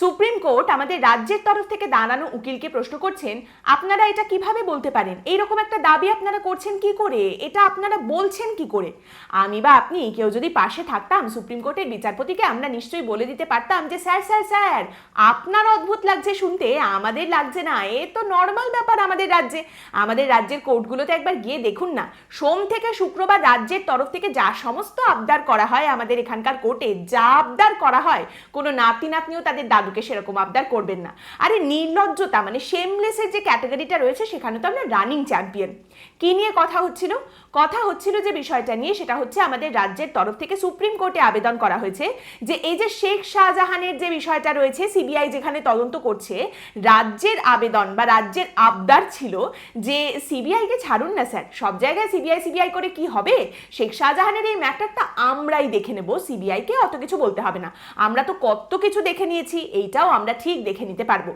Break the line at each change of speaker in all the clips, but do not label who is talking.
Supreme court আমাদের রাজ্যের তরফ থেকে দাঁড়ানো উকিলকে প্রশ্ন করছেন, আপনারা এটা কীভাবে বলতে পারেন? এইরকম একটা দাবি আপনারা করছেন কি করে? এটা আপনারা বলছেন কি করে? আমি বা আপনি কেউ যদি পাশে থাকতাম, সুপ্রিম কোর্টের বিচারপতিকে আমরা নিশ্চয়ই বলে দিতে পারতাম যে, স্যার স্যার স্যার, আপনার অদ্ভুত লাগছে শুনতে, আমাদের লাগছে না। এ তো নর্মাল ব্যাপার আমাদের রাজ্যে। আমাদের রাজ্যের কোর্টগুলোতে একবার গিয়ে দেখুন না। সোম থেকে শুক্রবার রাজ্যের তরফ থেকে যা সমস্ত আবদার করা হয় আমাদের এখানকার কোর্টে, যা আবদার করা হয়, কোনো নাতি নাতনিও তাদের দাদুকে সেরকম আবদার করবেন না। আরে নির্লজ্জতা মানে শেমলেসের যে ক্যাটাগরিটা রয়েছে, সেখানে তো আমরা রানিং চ্যাম্পিয়ন কি নিয়ে কথা হচ্ছিল? কথা হচ্ছিল যে বিষয়টা নিয়ে, সেটা হচ্ছে আমাদের রাজ্যের তরফ থেকে সুপ্রিম কোর্টে আবেদন করা হয়েছে যে এই যে শেখ শাহজাহানের যে বিষয়টা রয়েছে সিবিআই যেখানে তদন্ত করছে, রাজ্যের আবেদন বা রাজ্যের আবদার ছিল যে সিবিআইকে ছাড়ুন না, স্যার। সব জায়গায় সিবিআই সিবিআই করে কি হবে? শেখ শাহজাহানের এই ম্যাটারটা আমরাই দেখে নেব সিবিআইকে অত কিছু বলতে হবে না। আমরা তো কত কিছু দেখে নিয়েছি এইটাও আমরা ঠিক দেখে নিতে পারব।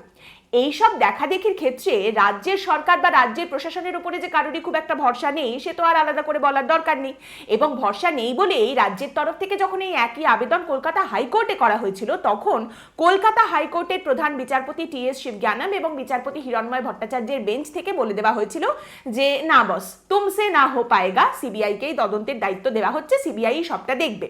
এইসব দেখাদেখির ক্ষেত্রে রাজ্যের সরকার বা রাজ্যের প্রশাসনের উপরে যে কারোরই খুব একটা ভরসা নেই, সে তো আর আলাদা করে বলার দরকার নেই। এবং ভরসা নেই বলেই রাজ্যের তরফ থেকে যখন এই একই আবেদন কলকাতা হাইকোর্টে করা হয়েছিল, তখন কলকাতা হাইকোর্টের প্রধান বিচারপতি টি এস শিবজ্ঞানম এবং বিচারপতি হিরণময় ভট্টাচার্যের বেঞ্চ থেকে বলে দেওয়া হয়েছিল যে, না বস তুমসে না হো পায়েগা সিবিআইকেই তদন্তের দায়িত্ব দেওয়া হচ্ছে, সিবিআই সবটা দেখবে।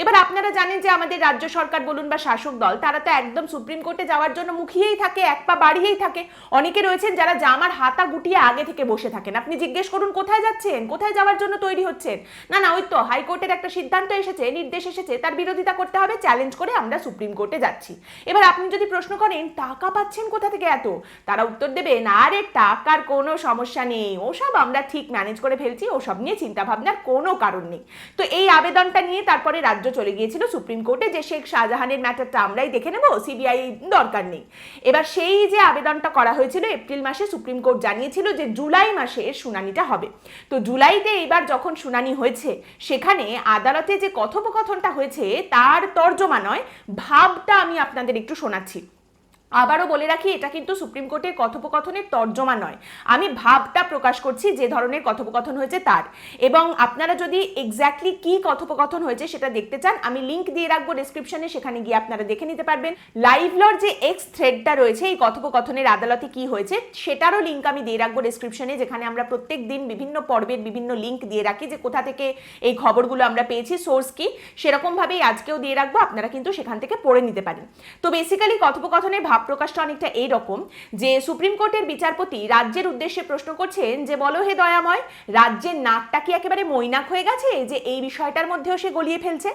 এবার আপনারা জানেন যে আমাদের রাজ্য সরকার বলুন বা শাসক দল, তারা তো একদম সুপ্রিম কোর্টে যাওয়ার জন্য মুখিয়েই থাকে, এক পা বাড়িয়েই থাকে। অনেকে রয়েছেন যারা জামার হাতা গুটিয়ে আগে থেকে বসে থাকেন। আপনি জিজ্ঞেস করুন, কোথায় যাচ্ছেন? কোথায় যাওয়ার জন্য তৈরি হচ্ছেন? না না, ওই তো হাইকোর্টের একটা সিদ্ধান্ত এসেছে, নির্দেশ এসেছে, তার বিরোধিতা করতে হবে, চ্যালেঞ্জ করে আমরা সুপ্রিম কোর্টে যাচ্ছি। এবার আপনি যদি প্রশ্ন করেন, টাকা পাচ্ছেন কোথা থেকে এত? তারা উত্তর দেবেন আরে টাকার কোনো সমস্যা নেই। ওসব আমরা ঠিক ম্যানেজ করে ফেলছি, ওসব নিয়ে চিন্তা ভাবনার কোনো কারণ নেই। তো এই আবেদনটা নিয়ে তারপরে রাজ্য চলে গিয়েছিল সুপ্রিম কোর্টে যে শেখ শাহজাহানের ম্যাটারটা আমরাই দেখে নেব সিবিআই দরকার নেই। এবার সেই যে আবেদনটা করা হয়েছিল, এপ্রিল মাসে সুপ্রিম কোর্ট জানিয়েছিল যে জুলাই মাসে এর শুনানিটা হবে। তো জুলাইতে এইবার যখন শুনানি হয়েছে, সেখানে আদালতে যে কথোপকথনটা হয়েছে, তার তর্জমা নয়, ভাবটা আমি আপনাদের একটু শোনাচ্ছি। আবারও বলে রাখি, এটা কিন্তু সুপ্রিম কোর্টের কথোপকথনের তর্জমা নয়। আমি ভাবটা প্রকাশ করছি যে ধরনের কথোপকথন হয়েছে তার। এবং আপনারা যদি এক্স্যাক্টলি কি কথোপকথন হয়েছে সেটা দেখতে চান, আমি লিঙ্ক দিয়ে রাখব ডিসক্রিপশনে সেখানে গিয়ে আপনারা দেখে নিতে পারবেন। লাইভ লর যে এক্স থ্রেডটা রয়েছে, এই কথোপকথনের আদালতে কি হয়েছে, সেটারও লিঙ্ক আমি দিয়ে রাখব ডিসক্রিপশনে যেখানে আমরা প্রত্যেক দিন বিভিন্ন পর্বের বিভিন্ন লিঙ্ক দিয়ে রাখি যে কোথা থেকে এই খবরগুলো আমরা পেয়েছি সোর্স কি। সেরকমভাবেই আজকেও দিয়ে রাখব, আপনারা কিন্তু সেখান থেকে পড়ে নিতে পারেন। তো বেসিক্যালি কথোপকথনের ভাব প্রকাশটা অনেকটা এইরকম যে সুপ্রিম কোর্টের বিচারপতি রাজ্যের উদ্দেশ্যে প্রশ্ন করছেন যে, বলো হে দয়াময়, রাজ্যের নাকটা কি একেবারে মৈনাক হয়ে গেছে যে এই বিষয়টার মধ্যেও সে গলিয়ে ফেলছে?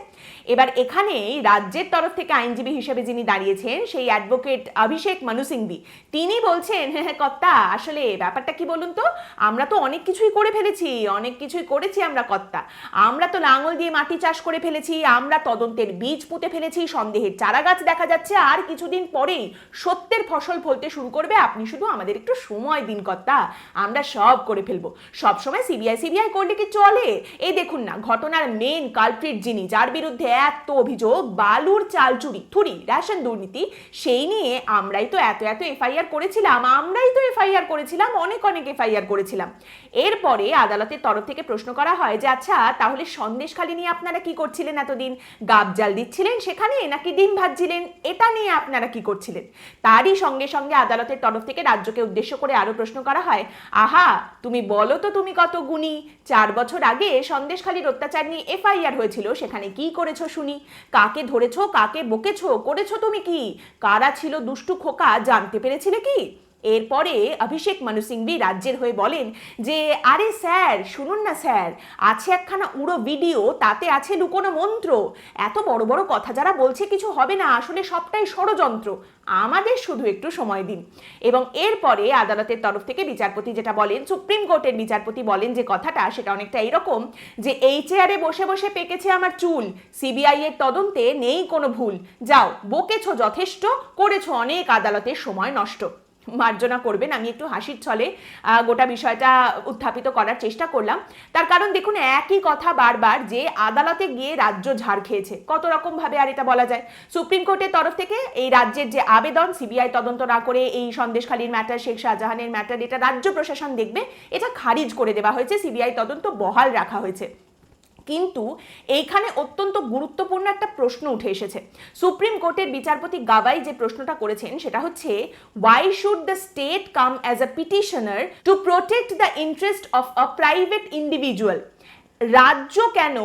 এবার এখানে রাজ্যের তরফ থেকে আইনজীবী হিসেবে যিনি দাঁড়িয়েছেন, সেই অ্যাডভোকেট অভিষেক মানু সিংভি, তিনি বলছেন হ্যাঁ হ্যাঁ কর্তা, আসলে ব্যাপারটা কি বলুন তো? আমরা তো অনেক কিছুই করে ফেলেছি, অনেক কিছুই করেছি আমরা, কর্তা। আমরা তো লাঙল দিয়ে মাটি চাষ করে ফেলেছি, আমরা তদন্তের বীজ পুঁতে ফেলেছি, সন্দেহের চারা গাছ দেখা যাচ্ছে, আর কিছুদিন পরেই সত্যের ফসল ফলতে শুরু করবে, আপনি শুধু আমাদের একটু সময় দিন কর্তা। আমরা সব করে ফেলব। সবসময় সিবিআই সিবিআই করলে কি চলে? এই দেখুন না, ঘটনার মেন কালপ্রিট যিনি, যার বিরুদ্ধে এত অভিযোগ, বালুর চাল চুরি, থুরি, রেশন দুর্নীতি, সেই নিয়ে আমরাই তো এত এত এফআইআর করেছিলাম, আমরাই তো এফআইআর করেছিলাম, অনেক অনেক এফআইআর করেছিলাম। এরপরে আদালতের তরফ থেকে প্রশ্ন করা হয় যে আচ্ছা তাহলে সন্দেশখালি নিয়ে আপনারা কি করছিলেন এতদিন? গাব জাল দিচ্ছিলেন সেখানে নাকি ডিম ভাজছিলেন? এটা নিয়ে আপনারা কি করছিলেন? তারই সঙ্গে সঙ্গে আদালতের তরফ থেকে রাজ্যকে উদ্দেশ্য করে আরও প্রশ্ন করা হয়, আহা, তুমি বলো তো তুমি কত গুণী? চার বছর আগে সন্দেশখালীর অত্যাচার নিয়ে এফআইআর হয়েছিল, সেখানে কি করেছ শুনি? কাকে ধরেছো, কাকে বকেছো, করেছ তুমি কি? কারা ছিল দুষ্টু খোকা, জানতে পেরেছিলে কি? এরপরে অভিষেক মানু সিংভি রাজ্যের হয়ে বলেন যে, আরে স্যার, শুনুন না স্যার, আছে একখানা উড়ো ভিডিও, তাতে আছে লুকোনো মন্ত্র। এত বড় বড় কথা যারা বলছে কিছু হবে না, আসলে সবটাই ষড়যন্ত্র। আমাদের শুধু একটু সময় দিন। এবং এরপরে আদালতের তরফ থেকে বিচারপতি যেটা বলেন, সুপ্রিম কোর্টের বিচারপতি বলেন যে কথাটা, সেটা অনেকটা এরকম যে, এই চেয়ারে বসে বসে পেকেছে আমার চুল, সিবিআই এর তদন্তে নেই কোনো ভুল। যাও, বকেছো যথেষ্ট, করেছ অনেক, আদালতের সময় নষ্ট। মার্জনা করবেন। আমি একটু হাসির ছলে গোটা বিষয়টা উত্থাপিত করার চেষ্টা করলাম। তার কারণ দেখুন, একই কথা বারবার যে আদালতে গিয়ে রাজ্য ঝাড় খেয়েছে। কত রকম ভাবে আর এটা বলা যায়। সুপ্রিম কোর্টের তরফ থেকে এই রাজ্যের যে আবেদন, সিবিআই তদন্ত না করে এই সন্দেশখালীর ম্যাটার শেখ শাহজাহানের ম্যাটার এটা রাজ্য প্রশাসন দেখবে। এটা খারিজ করে দেওয়া হয়েছে। সিবিআই তদন্ত বহাল রাখা হয়েছে। কিন্তু এইখানে অত্যন্ত গুরুত্বপূর্ণ একটা প্রশ্ন উঠে এসেছে। সুপ্রিম কোর্টের বিচারপতি গাবাই যে প্রশ্নটা করেছেন সেটা হচ্ছে why should the state come as a petitioner to protect the interest of a private individual রাজ্য কেন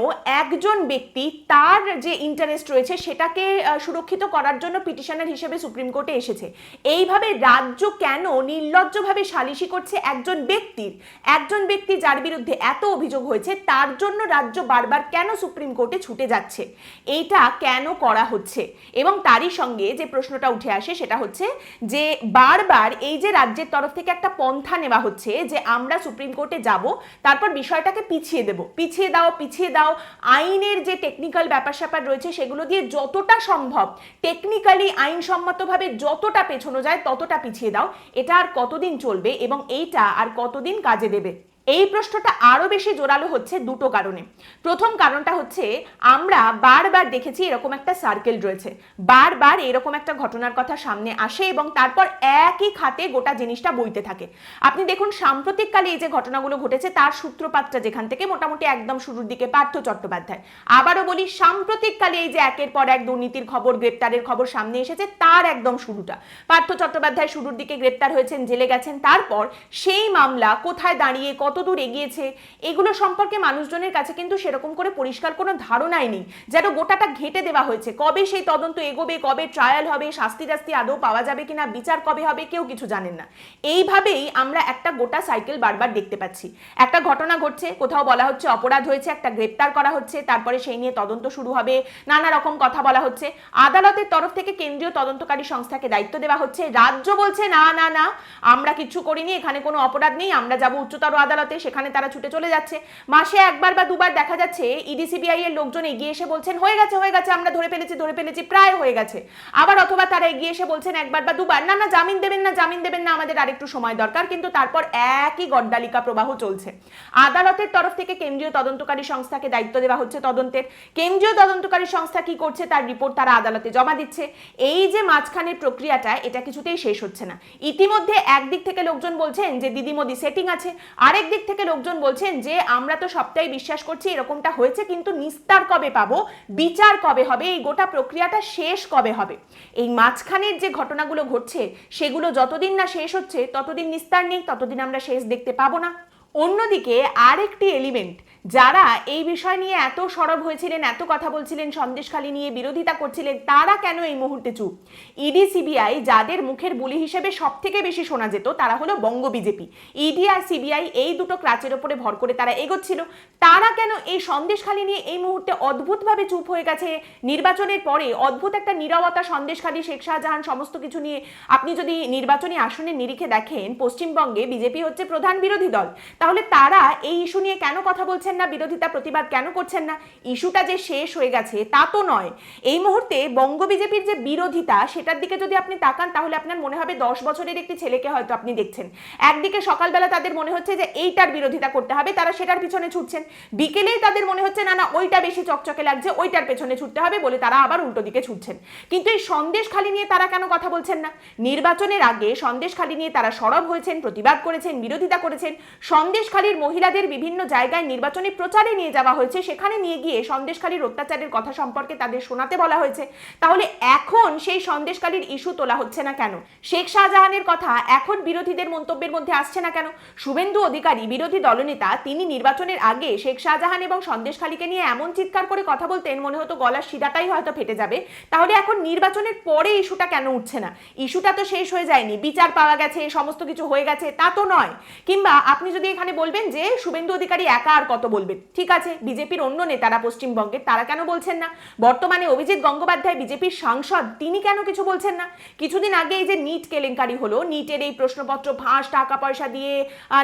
একজন ব্যক্তি তার যে ইন্টারেস্ট রয়েছে সেটাকে সুরক্ষিত করার জন্য পিটিশনার হিসেবে সুপ্রিম কোর্টে এসেছে। এইভাবে রাজ্য কেন নির্লজ্জভাবে সালিশি করছে একজন ব্যক্তির? একজন ব্যক্তি যার বিরুদ্ধে এত অভিযোগ হয়েছে, তার জন্য রাজ্য বারবার কেন সুপ্রিম কোর্টে ছুটে যাচ্ছে? এইটা কেন করা হচ্ছে? এবং তারই সঙ্গে যে প্রশ্নটা উঠে আসে সেটা হচ্ছে যে, বারবার এই যে রাজ্যের তরফ থেকে একটা পন্থা নেওয়া হচ্ছে যে আমরা সুপ্রিম কোর্টে যাব, তারপর বিষয়টাকে পিছিয়ে দেব। পিছিয়ে দাও পিছিয়ে দাও। আইনের যে টেকনিক্যাল ব্যাপার স্যাপার রয়েছে, সেগুলো দিয়ে যতটা সম্ভব টেকনিক্যালি আইনসম্মতভাবে যতটা পেছনো যায়, ততটা পিছিয়ে দাও। এটা আর কতদিন চলবে এবং এইটা আর কতদিন কাজে দেবে? এই প্রশ্নটা আরও বেশি জোরালো হচ্ছে দুটো কারণে। প্রথম কারণটা হচ্ছে, আমরা বারবার দেখেছি এরকম একটা সার্কেল রয়েছে। বারবার এরকম একটা ঘটনার কথা সামনে আসে এবং তারপর একই খাতে গোটা জিনিসটা বইতে থাকে। আপনি দেখুন, সাম্প্রতিককালে এই যে ঘটনাগুলো ঘটেছে, তার সূত্রপাতটা যেখান থেকে মোটামুটি একদম শুরুর দিকে পার্থ চট্টোপাধ্যায়। আবারও বলি, সাম্প্রতিককালে এই যে একের পর এক দুর্নীতির খবর, গ্রেপ্তারের খবর সামনে এসেছে, তার একদম শুরুটা। পার্থ চট্টোপাধ্যায় শুরুর দিকে গ্রেপ্তার হয়েছেন, জেলে গেছেন, তারপর সেই মামলা কোথায় দাঁড়িয়ে কতদূর এগিয়েছে, এগুলো সম্পর্কে মানুষজনের কাছে কিন্তু সেরকম করে পরিষ্কার কোনো ধারণাই নেই। যেন গোটাটা ঘেটে দেওয়া হয়েছে। কবে সেই তদন্ত এগোবে, কবে ট্রায়াল হবে, শাস্তি টাস্তি আদৌ পাওয়া যাবে কিনা, বিচার কবে হবে, কেউ কিছু জানেন না। এইভাবেই আমরা একটা গোটা সাইকেল বারবার দেখতে পাচ্ছি। একটা ঘটনা ঘটছে, কোথাও বলা হচ্ছে অপরাধ হয়েছে, একটা গ্রেপ্তার করা হচ্ছে, তারপরে সেই নিয়ে তদন্ত শুরু হবে, নানা রকম কথা বলা হচ্ছে। আদালতের তরফ থেকে কেন্দ্রীয় তদন্তকারী সংস্থাকে দায়িত্ব দেওয়া হচ্ছে। রাজ্য বলছে, না না না, আমরা কিছু করিনি, এখানে কোনো অপরাধ নেই, আমরা যাব উচ্চতর আদালতে সেখানে তারা ছুটে চলে যাচ্ছে। মাসে একবার বা দুবার দেখা যাচ্ছে ইডি সিবিআই এর লোকজন এগিয়ে এসে বলছেন, হয়ে গেছে হয়ে গেছে, আমরা ধরে ফেলেছি ধরে ফেলেছি, প্রায় হয়ে গেছে। আবার অথবা তারা এগিয়ে এসে বলছেন, একবার বা দুবার, না না, জামিন দেবেন না, জামিন দেবেন না, আমাদের আরেকটু সময় দরকার। কিন্তু তারপর একই গড্ডালিকা প্রবাহ চলছে। আদালতের তরফ থেকে কেন্দ্রীয় তদন্তকারী সংস্থাকে দায়িত্ব দেওয়া হচ্ছে তদন্তের। কেন্দ্রীয় তদন্তকারী সংস্থা কি করছে তার রিপোর্ট তারা আদালতে জমা দিচ্ছে। এই যে মাঝখানের প্রক্রিয়াটা, এটা কিছুতেই শেষ হচ্ছে না। ইতিমধ্যে একদিক থেকে লোকজন বলছেন যে দিদি মোদি সেটিং আছে। আরেক দিক থেকে লোকজন বলছেন যে, আমরা তো সবটাই বিশ্বাস করছি, এরকমটা হয়েছে, কিন্তু নিস্তার কবে পাবো? বিচার কবে হবে? এই গোটা প্রক্রিয়াটা শেষ কবে হবে? এই মাঝখানের যে ঘটনাগুলো ঘটছে, সেগুলো যতদিন না শেষ হচ্ছে, ততদিন নিস্তার নেই, ততদিন আমরা শেষ দেখতে পাবো না। অন্যদিকে আরেকটি এলিমেন্ট যারা এই বিষয় নিয়ে এত সরব হয়েছিলেন, এত কথা বলছিলেন সন্দেশখালি নিয়ে বিরোধিতা করছিলেন, তারা কেন এই মুহূর্তে চুপ? ইডি, সিবিআই যাদের মুখের বুলি হিসেবে সব থেকে বেশি শোনা যেত, তারা হলো বঙ্গ বিজেপি। ইডি আর সিবিআই এই দুটো ক্রাচের ওপরে ভর করে তারা এগোচ্ছিল। তারা কেন এই সন্দেশখালি নিয়ে এই মুহূর্তে অদ্ভুতভাবে চুপ হয়ে গেছে? নির্বাচনের পরে অদ্ভুত একটা নীরবতা সন্দেশখালি শেখ শাহজাহান সমস্ত কিছু নিয়ে আপনি যদি নির্বাচনী আসনের নিরিখে দেখেন, পশ্চিমবঙ্গে বিজেপি হচ্ছে প্রধান বিরোধী দল। তাহলে তারা এই ইস্যু নিয়ে কেন কথা বলছেন না, বিরোধিতা, প্রতিবাদ কেন করছেন না? ইস্যুটা যে শেষ হয়ে গেছে, তা তো নয়। এই মুহূর্তে বঙ্গ বিজেপির যে বিরোধিতা, সেটার দিকে যদি আপনি তাকান, তাহলে আপনার মনে হবে দশ বছরের একটি ছেলেকে হয়তো আপনি দেখছেন। একদিকে সকালবেলা তাদের মনে হচ্ছে যে এইটার বিরোধিতা করতে হবে, তারা সেটার পিছনে ছুটছেন। বিকেলেই তাদের মনে হচ্ছে, না না, ওইটা বেশি চকচকে লাগছে, ওইটার পেছনে ছুটতে হবে বলে তারা আবার উল্টো দিকে ছুটছেন। কিন্তু এই সন্দেশ খালি নিয়ে তারা কেন কথা বলছেন না? নির্বাচনের আগে সন্দেশ খালি নিয়ে তারা সরব হয়েছেন, প্রতিবাদ করেছেন, বিরোধিতা করেছেন। সন্দেশখালীর মহিলাদের বিভিন্ন জায়গায় নির্বাচনী প্রচারে নিয়ে যাওয়া হয়েছে, সেখানে নিয়ে গিয়ে সন্দেশখালীর অত্যাচারের কথা সম্পর্কে তাদের শোনাতে বলা হয়েছে। তাহলে এখন সেই সন্দেশখালীর ইস্যু তোলা হচ্ছে না কেন? শেখ শাহজাহানের কথা এখন বিরোধীদের মন্তব্যের মধ্যে আসছে না কেন? শুভেন্দু অধিকারী, বিরোধী দলনেতা, তিনি নির্বাচনের আগে শেখ শাহজাহান এবং সন্দেশখালীকে নিয়ে এমন চিৎকার করে কথা বলতেন, মনে হতো গলার শিরাটাই হয়তো ফেটে যাবে। তাহলে এখন নির্বাচনের পরে ইস্যুটা কেন উঠছে না? ইস্যুটা তো শেষ হয়ে যায়নি, বিচার পাওয়া গেছে, সমস্ত কিছু হয়ে গেছে, তা তো নয়। কিংবা আপনি যদি এখানে বলবেন যে শুভেন্দু অধিকারী একা আর কত বলবেন। ঠিক আছে, বিজেপির অন্য নেতারা পশ্চিমবঙ্গের তারা কেন বলছেন না? বর্তমানে অভিজিৎ গঙ্গোপাধ্যায়, বিজেপির সাংসদ, তিনি কেন কিছু বলছেন না? কিছুদিন আগে এই যে নিট কেলেঙ্কারি হলো, নিটের এই প্রশ্নপত্র ফাঁস, টাকা পয়সা দিয়ে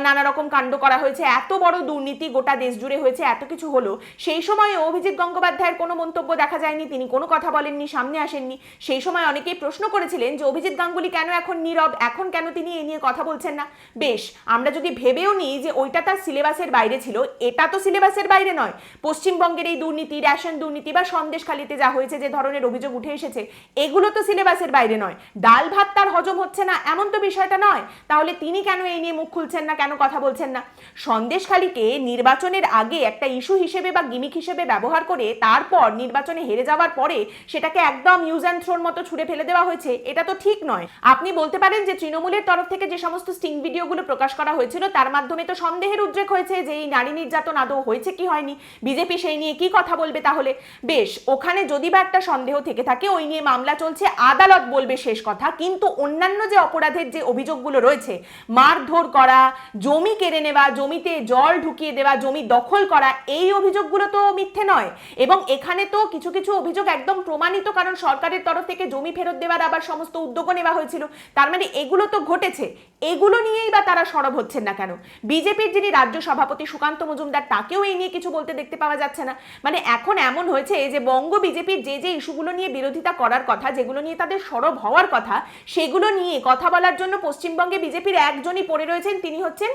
নানা রকম কাণ্ড করা হয়েছে, এত বড় দুর্নীতি গোটা দেশ জুড়ে হয়েছে, এত কিছু হলো, সেই সময় অভিজিৎ গঙ্গোপাধ্যায়ের কোনো মন্তব্য দেখা যায়নি, তিনি কোনো কথা বলেননি, সামনে আসেননি। সেই সময় অনেকেই প্রশ্ন করেছিলেন যে, অভিজিৎ গাঙ্গুলি কেন এখন নীরব, এখন কেন তিনি এ নিয়ে কথা বলছেন না? বেশ, আমরা যদি ভেবেও নিই যে, ওইটা তার সিলেবাসের বাইরে ছিল, এটা তো সিলেবাসের বাইরে নয়। পশ্চিমবঙ্গের এই দুর্নীতি, রেশন দুর্নীতি বা সন্দেশখালিতে যা হয়েছে, যে ধরনের অভিযোগ উঠে এসেছে, এগুলো তো সিলেবাসের বাইরে নয়। ডাল ভাত তার হজম হচ্ছে না, এমন তো বিষয়টা নয়। তাহলে তিনি কেন এই নিয়ে মুখ খুলছেন না, কেন কথা বলছেন না? সন্দেশখালিকে নির্বাচনের আগে একটা ইস্যু হিসেবে বা গিমিক হিসেবে ব্যবহার করে তারপর নির্বাচনে হেরে যাওয়ার পরে সেটাকে একদম ইউজ অ্যান্ড থ্রোর মতো ছুড়ে ফেলে দেওয়া হয়েছে, এটা তো ঠিক নয়। আপনি বলতে পারেন যে তৃণমূলের তরফ থেকে যে সমস্ত স্টিং ভিডিওগুলো প্রকাশ করা হয়েছিল, তার মাধ্যমে তো সন্দেহের উদ্রেক হয়েছে যে এই নারী নির্যাতন আদৌ হয়েছে কি হয়নি? বিজেপি সেই নিয়ে কি কথা বলবে তাহলে? বেশ, ওখানে যদি বা একটা সন্দেহ থেকে থাকে, ওই নিয়ে মামলা চলছে, আদালত বলবে শেষ কথা, কিন্তু অন্যান্য যে অপরাধের যে অভিযোগগুলো রয়েছে, মারধর করা, জমি কেড়ে নেওয়া, জমিতে জল ঢুকিয়ে দেওয়া, জমি দখল করা, এই অভিযোগগুলো তো মিথ্যে নয়। এবং এখানে তো কিছু কিছু অভিযোগ একদম প্রমাণিত, কারণ সরকারের তরফ থেকে জমি ফেরত দেওয়ার আবার সমস্ত উদ্যোগও নেওয়া হয়েছিল। তার মানে এগুলো তো ঘটেছে। এগুলো নিয়েই বা তারা সরব হচ্ছেন না কেন? বিজেপির যিনি রাজ্য সভাপতি সুকান্ত মজুমদার তাকেও এই নিয়ে কিছু বলতে দেখতে পাওয়া যাচ্ছে না। মানে এখন এমন হয়েছে যে বঙ্গ বিজেপির যে যে ইস্যুগুলো নিয়ে বিরোধিতা করার কথা, যেগুলো নিয়ে তাদের সরব হওয়ার কথা, সেগুলো নিয়ে কথা বলার জন্য পশ্চিমবঙ্গে বিজেপির একজনই পড়ে রয়েছেন। তিনি হচ্ছেন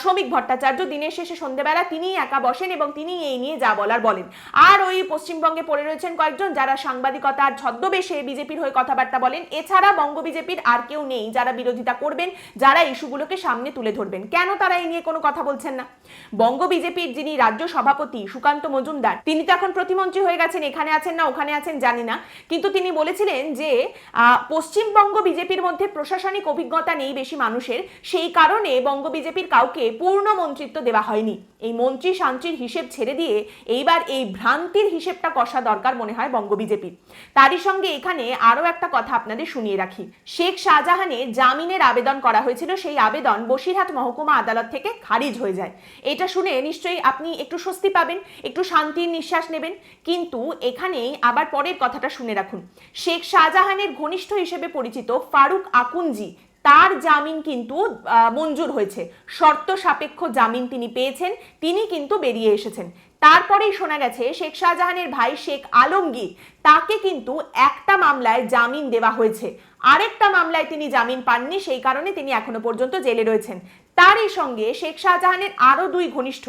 শ্রমিক ভট্টাচার্য। দিনের শেষে সন্ধ্যেবেলা তিনি একা বসেন এবং তিনি এই নিয়ে যা বলার বলেন। আর ওই পশ্চিমবঙ্গে পড়ে রয়েছেন কয়েকজন যারা সাংবাদিকতার ছদ্মবেশে বিজেপির হয়ে কথাবার্তা বলেন। এছাড়া বঙ্গ বিজেপির আর কেউ নেই। যারা বিরোধিতা করবেন, যারা ইস্যুগুলোকে সামনে তুলে ধরবেন। কেন তারা এই নিয়ে কোনো কথা বলছেন না? বঙ্গ বিজেপির যিনি রাজ্য সভাপতি সুকান্ত মজুমদার, তিনি তো এখন প্রতিমন্ত্রী হয়ে গেছেন, এখানে আছেন না, ওখানে আছেন জানি না। কিন্তু তিনি বলেছিলেন যে পশ্চিমবঙ্গ বিজেপির মধ্যে প্রশাসনিক অভিজ্ঞতা নেই বেশি মানুষের, সেই কারণে বঙ্গ বিজেপির কাউকে পূর্ণ মন্ত্রিত্ব দেওয়া হয়নি। এই মন্ত্রী শান্তির হিসেব ছেড়ে দিয়ে এইবার এই ভ্রান্তির হিসেবটা কষা দরকার মনে হয় বঙ্গ বিজেপির। তারই সঙ্গে এখানে আরও একটা কথা আপনাদের শুনিয়ে রাখি। শেখ শাহজাহানের জামিনের আবেদন করা হয়েছিল, সেই আবেদন বসিরহাট মহকুমা আদালত থেকে খারিজ হয়ে যায়। এটা শুনে নিশ্চয়ই আপনি একটু স্বস্তি পাবেন, একটু শান্তির নিঃশ্বাস নেবেন। কিন্তু এখানেই আবার পরের কথাটা শুনে রাখুন। শেখ শাহজাহানের ঘনিষ্ঠ হিসেবে পরিচিত ফারুক আকুঞ্জি তার জামিন কিন্তু মঞ্জুর হয়েছে। শর্ত সাপেক্ষ জামিন তিনি পেয়েছেন, তিনি কিন্তু বেরিয়ে এসেছেন। তারপরেই শোনা গেছে, শেখ শাহজাহানের ভাই শেখ আলমগীর, তাকে কিন্তু একটা মামলায় জামিন দেওয়া হয়েছে। আরেকটা মামলায় তিনি জামিন পাননি, সেই কারণে তিনি এখনও পর্যন্ত জেলে রয়েছেন। তারই সঙ্গে শেখ শাহজাহানের আরও দুই ঘনিষ্ঠ,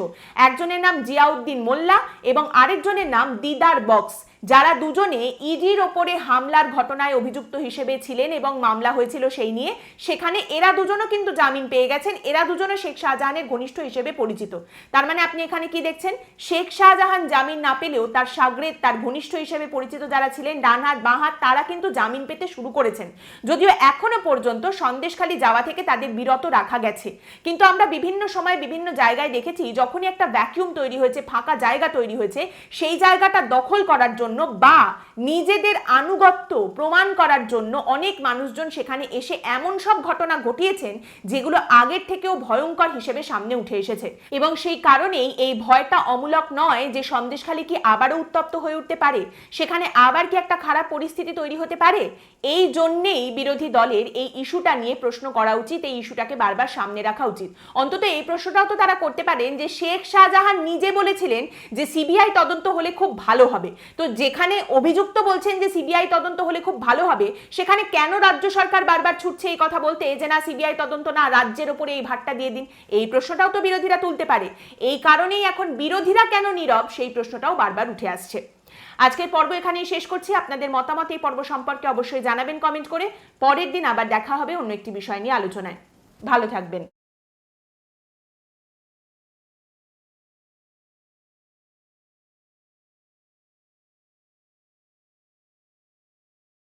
একজনের নাম জিয়াউদ্দিন মোল্লা এবং আরেকজনের নাম দিদার বক্স। যারা দুজনে ইডির ওপরে হামলার ঘটনায় অভিযুক্ত হিসেবে ছিলেন এবং মামলা হয়েছিল সেই নিয়ে, সেখানে এরা দুজনও কিন্তু জামিন পেয়ে গেছেন। এরা দুজনে শেখ শাহজাহানের ঘনিষ্ঠ হিসেবে পরিচিত। তার মানে আপনি এখানে কি দেখছেন? শেখ শাহজাহান জামিন না পেলেও তার সাগরেদ তার ঘনিষ্ঠ হিসেবে পরিচিত যারা ছিলেন, ডানহাত, বাঁহাত, তারা কিন্তু জামিন পেতে শুরু করেছেন। যদিও এখনও পর্যন্ত সন্দেশখালী যাওয়া থেকে তাদের বিরত রাখা গেছে। কিন্তু আমরা বিভিন্ন সময় বিভিন্ন জায়গায় দেখেছি, যখনই একটা ভ্যাকিউম তৈরি হয়েছে, ফাঁকা জায়গা তৈরি হয়েছে, সেই জায়গাটা দখল করার জন্য বা নিজেদের আনুগত্য প্রমাণ করার জন্য অনেক মানুষজন সেখানে এসে এমন সব ঘটনা ঘটিয়েছেন যেগুলো আগের থেকেও ভয়ঙ্কর হিসেবে সামনে উঠে এসেছে। এবং সেই কারণেই এই ভয়টা অমূলক নয় যে সন্দেশখালী কি আবারও উত্তপ্ত হয়ে উঠতে পারে? সেখানে আবার কি একটা খারাপ পরিস্থিতি তৈরি হতে পারে? এই জন্যেই বিরোধী দলের এই ইস্যুটা নিয়ে প্রশ্ন করা উচিত, এই ইস্যুটাকে বারবার সামনে রাখা উচিত। অন্তত এই প্রশ্নটাও তো তারা করতে পারেন যে শেখ শাহজাহান নিজে বলেছিলেন যে সিবিআই তদন্ত হলে খুব ভালো হবে। তো যেখানে অভিযুক্ত বলছেন যে সিবিআই তদন্ত হলে খুব ভালো হবে, সেখানে কেন রাজ্য সরকার বারবার ছুটছে এই কথা বলতে? যে না, সিবিআই তদন্ত না, রাজ্যের ওপরে এই ভারটা দিয়ে দিন। এই প্রশ্নটাও তো বিরোধীরা তুলতে পারে। এই কারণেই এখন বিরোধীরা কেন নীরব? সেই প্রশ্নটাও বারবার উঠে আসছে। আজকের পর্ব এখানেই শেষ করছি। আপনাদের মতামত এই পর্ব সম্পর্কে অবশ্যই জানাবেন কমেন্ট করে। পরের দিন আবার দেখা হবে অন্য একটি বিষয় নিয়ে আলোচনায়। ভালো থাকবেন।